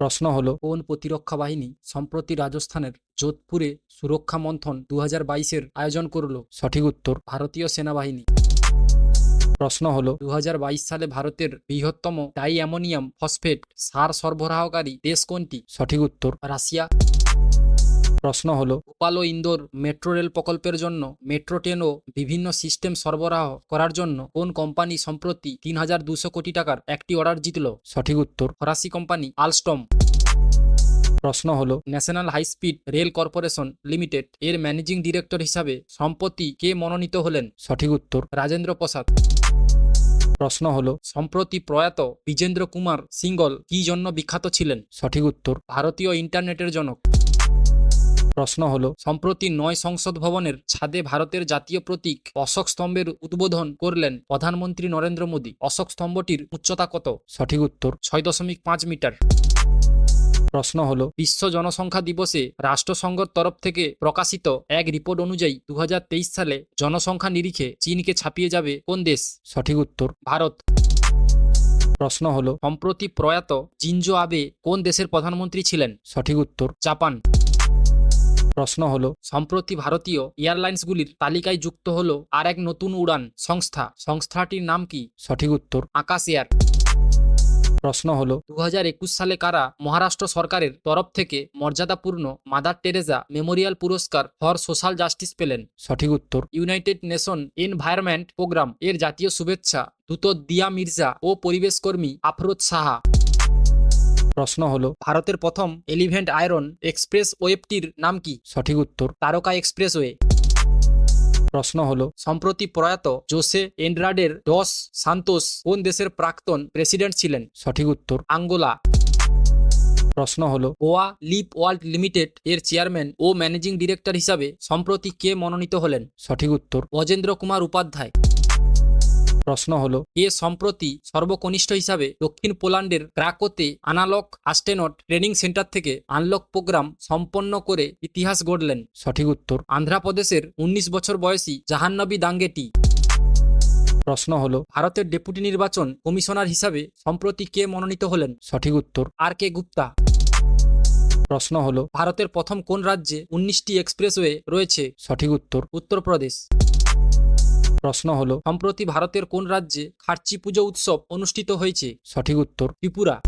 প্রশ্ন হলো, কোন প্রতিরক্ষা বাহিনী সম্প্রতি রাজস্থানের যোধপুরে সুরক্ষা মন্থন দু হাজার আয়োজন করল? সঠিক উত্তর, ভারতীয় সেনাবাহিনী। প্রশ্ন হলো দু হাজার বাইশ সালে ভারতের বৃহত্তম ডাই অ্যামোনিয়াম ফসফেট সার সরবরাহকারী দেশ কোনটি? সঠিক উত্তর, রাশিয়া। প্রশ্ন হল ভোপাল ও ইন্দোর মেট্রো রেল প্রকল্পের জন্য মেট্রো ট্রেন ও বিভিন্ন সিস্টেম সরবরাহ করার জন্য কোন কোম্পানি সম্প্রতি তিন হাজার দুশো কোটি টাকার একটি অর্ডার জিতল? সঠিক উত্তর। ফরাসি কোম্পানি আলস্টম। প্রশ্ন হল national high speed rail corporation limited এর ম্যানেজিং ডিরেক্টর হিসাবে সম্প্রতি কে মনোনীত হলেন? সঠিক উত্তর। রাজেন্দ্র প্রসাদ। প্রশ্ন হলো সম্প্রতি প্রয়াত বিজেন্দ্র কুমার সিঙ্গল কি জন্য বিখ্যাত ছিলেন? সঠিক উত্তর। ভারতীয় ইন্টারনেটের জনক। প্রশ্ন হলো সম্প্রতি নয় সংসদ ভবনের ছাদে ভারতের জাতীয় প্রতীক অশোক স্তম্ভের উদ্বোধন করলেন প্রধানমন্ত্রী নরেন্দ্র মোদী। অশোক স্তম্ভটির উচ্চতা কত? সঠিক উত্তর ছয় দশমিক পাঁচ মিটার। প্রশ্ন হল বিশ্ব জনসংখ্যা দিবসে রাষ্ট্রসংঘর তরফ থেকে প্রকাশিত এক রিপোর্ট অনুযায়ী দু হাজার তেইশ সালে জনসংখ্যা নিরিখে চীনকে ছাপিয়ে যাবে কোন দেশ? সঠিক উত্তর। ভারত। প্রশ্ন হল সম্প্রতি প্রয়াত জিনজো আবে কোন দেশের প্রধানমন্ত্রী ছিলেন? সঠিক উত্তর। জাপান। প্রশ্ন হলো, সম্প্রতি ভারতীয় এয়ারলাইন্সগুলির তালিকায় যুক্ত হলো আর এক নতুন উড়ান সংস্থা। সংস্থাটির নাম কি? সঠিক উত্তর, আকাশ এয়ার। প্রশ্ন হল দু হাজার একুশ সালে কারা মহারাষ্ট্র সরকারের তরফ থেকে মর্যাদাপূর্ণ মাদার টেরেজা মেমোরিয়াল পুরস্কার ফর সোশ্যাল জাস্টিস পেলেন? সঠিক উত্তর, ইউনাইটেড নেশন এনভায়রনমেন্ট প্রোগ্রাম এর জাতীয় শুভেচ্ছা দূত দিয়া মির্জা ও পরিবেশকর্মী আফরোজ সাহা। প্রশ্ন হলো ভারতের প্রথম এলিভেন্ট আয়রন এক্সপ্রেস ওয়েবটির নাম কি? সঠিক উত্তর। তারকা এক্সপ্রেসওয়ে। প্রশ্ন হলো সম্প্রতি প্রয়াত জোসে এন্ড্রাডের ডস সান্তোস কোন দেশের প্রাক্তন প্রেসিডেন্ট ছিলেন? সঠিক উত্তর। আঙ্গোলা। প্রশ্ন হলো গোয়া লিপ ওয়ার্ল্ড লিমিটেড এর চেয়ারম্যান ও ম্যানেজিং ডিরেক্টর হিসাবে সম্প্রতি কে মনোনীত হলেন? সঠিক উত্তর। অজেন্দ্র কুমার উপাধ্যায়। প্রশ্ন হলো এ সম্প্রতি সর্বকনিষ্ঠ হিসাবে দক্ষিণ পোল্যান্ডের ক্রাকোতে আনালক আস্টেনট ট্রেনিং সেন্টার থেকে আনলক প্রোগ্রাম সম্পন্ন করে ইতিহাস গড়লেন। সঠিক উত্তর। আন্ধ্রপ্রদেশের উনিশ বছর বয়সী জাহান্নবী দাঙ্গেটি। প্রশ্ন হলো ভারতের ডেপুটি নির্বাচন কমিশনার হিসাবে সম্প্রতি কে মনোনীত হলেন? সঠিক উত্তর। আর কে গুপ্তা। প্রশ্ন হলো ভারতের প্রথম কোন রাজ্যে উনিশটি এক্সপ্রেসওয়ে রয়েছে? সঠিক উত্তর। উত্তরপ্রদেশ। প্রশ্ন হল সম্প্রতি ভারতের কোন রাজ্যে খার্চি পুজো উৎসব অনুষ্ঠিত হয়েছে? সঠিক উত্তর। ত্রিপুরা।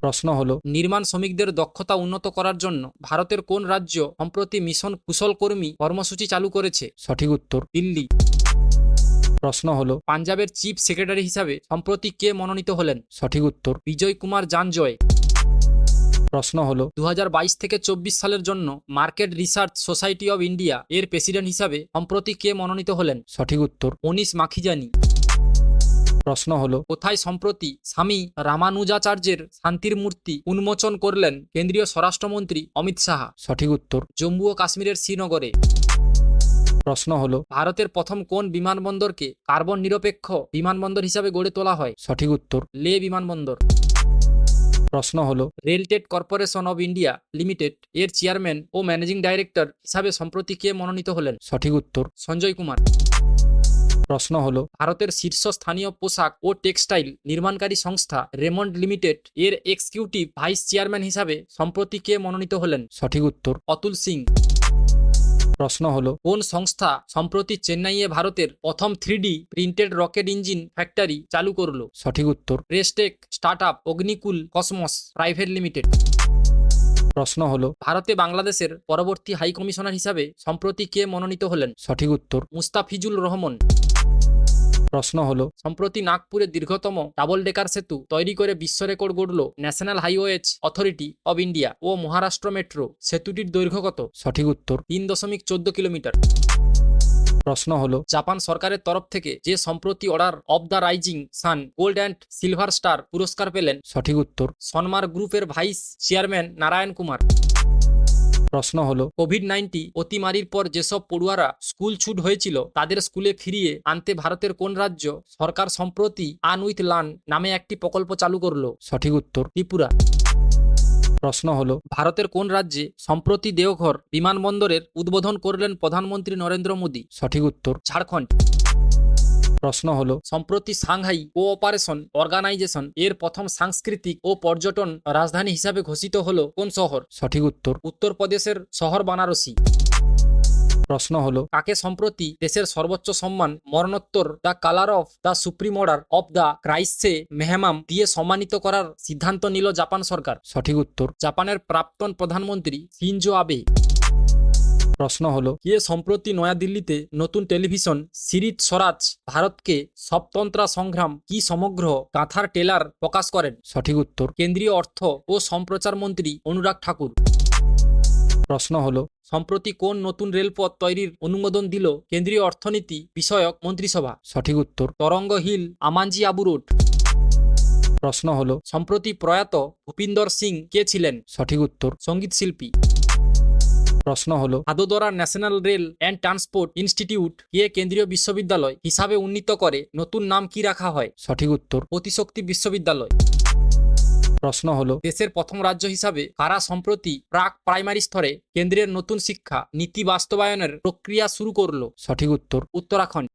প্রশ্ন হলো নির্মাণ শ্রমিকদের দক্ষতা উন্নত করার জন্য ভারতের কোন রাজ্য সম্প্রতি মিশন কুশল কর্মী কর্মসূচি চালু করেছে? সঠিক উত্তর। দিল্লি। প্রশ্ন হলো পাঞ্জাবের চিফ সেক্রেটারি হিসাবে সম্প্রতি কে মনোনীত হলেন? সঠিক উত্তর। বিজয় কুমার জানজয় প্রশ্ন হলো দু হাজার বাইশ থেকে চব্বিশ সালের জন্য market research society of India এর প্রেসিডেন্ট হিসাবে সম্প্রতি কে মনোনীত হলেন? সঠিক উত্তর। মনীষ মাখিজানি। প্রশ্ন হলো কোথায় সম্প্রতি স্বামী রামানুজাচার্যের শান্তির মূর্তি উন্মোচন করলেন কেন্দ্রীয় স্বরাষ্ট্রমন্ত্রী অমিত শাহ? সঠিক উত্তর। জম্মু ও কাশ্মীরের শ্রীনগরে। প্রশ্ন হলো ভারতের প্রথম কোন বিমানবন্দরকে কার্বন নিরপেক্ষ বিমানবন্দর হিসাবে গড়ে তোলা হয়? সঠিক উত্তর। লে বিমানবন্দর। প্রশ্ন হলো RailTel corporation of India limited এর চেয়ারম্যান ও ম্যানেজিং ডাইরেক্টর হিসাবে সম্প্রতি কে মনোনীত হলেন? সঠিক উত্তর। সঞ্জয় কুমার। প্রশ্ন হল ভারতের শীর্ষস্থানীয় পোশাক ও টেক্সটাইল নির্মাণকারী সংস্থা রেমন্ড লিমিটেড এর এক্সিকিউটিভ ভাইস চেয়ারম্যান হিসাবে সম্প্রতি কে মনোনীত হলেন? সঠিক উত্তর। অতুল সিং। প্রশ্ন হলো কোন সংস্থা সম্প্রতি চেন্নাইয়ে ভারতের প্রথম three printed rocket engine factory চালু করল? সঠিক উত্তর রেস্টেক startup Agnikul Cosmos private limited. প্রশ্ন হলো ভারতে বাংলাদেশের পরবর্তী হাই কমিশনার হিসাবে সম্প্রতি কে মনোনীত হলেন? সঠিক উত্তর। মুস্তাফিজুল রহমান। প্রশ্ন হলো, সম্প্রতি নাগপুরে দীর্ঘতম ডাবল ডেকার সেতু তৈরি করে বিশ্ব record গড়ল national highways authority of India O Maharashtra metro. সেতুটির দৈর্ঘ্য কত? সঠিক উত্তর, তিন দশমিক চোদ্দ কিলোমিটার। প্রশ্ন হলো, জাপান সরকারের তরফ থেকে যে সম্প্রতি order of the rising sun gold and silver star পুরস্কার পেলেন? সঠিক উত্তর, সনমার গ্রুপের ভাইস চেয়ারম্যান নারায়ণ কুমার। প্রশ্ন হলো কোভিড নাইন্টি অতিমারির পর যেসব পড়ুয়ারা স্কুল ছুট হয়েছিল তাদের স্কুলে ফিরিয়ে আনতে ভারতের কোন রাজ্য সরকার সম্প্রতি আন উইথ লান নামে একটি প্রকল্প চালু করল? সঠিক উত্তর। ত্রিপুরা। প্রশ্ন হলো ভারতের কোন রাজ্যে সম্প্রতি দেওঘর বিমানবন্দরের উদ্বোধন করলেন প্রধানমন্ত্রী নরেন্দ্র মোদী? সঠিক উত্তর। ঝাড়খণ্ড। প্রশ্ন হলো সম্প্রতি সাংহাই কোঅপারেশন অর্গানাইজেশন এর প্রথম সাংস্কৃতিক ও পর্যটন রাজধানী হিসাবে ঘোষিত হলো কোন শহর? সঠিক উত্তর। উত্তরপ্রদেশের শহর বানারসি। প্রশ্ন হলো কাকে সম্প্রতি দেশের সর্বোচ্চ সম্মান মরণোত্তর the collar of the supreme order of the chrysanthemum দিয়ে সম্মানিত করার সিদ্ধান্ত নিল জাপান সরকার? সঠিক উত্তর। জাপানের প্রাক্তন প্রধানমন্ত্রী সিনজো আবে। প্রশ্ন হল কে সম্প্রতি নয়াদিল্লিতে নতুন টেলিভিশন সিরিজ স্বরাজ ভারতকে সবতন্ত্রা সংগ্রাম কি সমগ্র কাঁথার টেলার প্রকাশ করেন? সঠিক উত্তর, কেন্দ্রীয় অর্থ ও সম্প্রচার মন্ত্রী অনুরাগ ঠাকুর। প্রশ্ন হলো, সম্প্রতি কোন নতুন রেলপথ তৈরির অনুমোদন দিল কেন্দ্রীয় অর্থনীতি বিষয়ক মন্ত্রিসভা? সঠিক উত্তর, তরঙ্গ হিল, আমাঞ্জি আবু রোড। প্রশ্ন হলো, সম্প্রতি প্রয়াত ভূপিন্দর সিং কে ছিলেন? সঠিক উত্তর, সংগীত শিল্পী। প্রশ্ন হলো Vadodara national rail and transport institute কে কেন্দ্রীয় বিশ্ববিদ্যালয় হিসাবে উন্নীত করে নতুন নাম কি রাখা হয়? সঠিক উত্তর অতিশক্তি বিশ্ববিদ্যালয়। প্রশ্ন হলো দেশের প্রথম রাজ্য হিসাবে কারা সম্প্রতি প্রাক প্রাইমারি স্তরে কেন্দ্রের নতুন শিক্ষা নীতি বাস্তবায়নের প্রক্রিয়া শুরু করল? সঠিক উত্তর উত্তরাখণ্ড।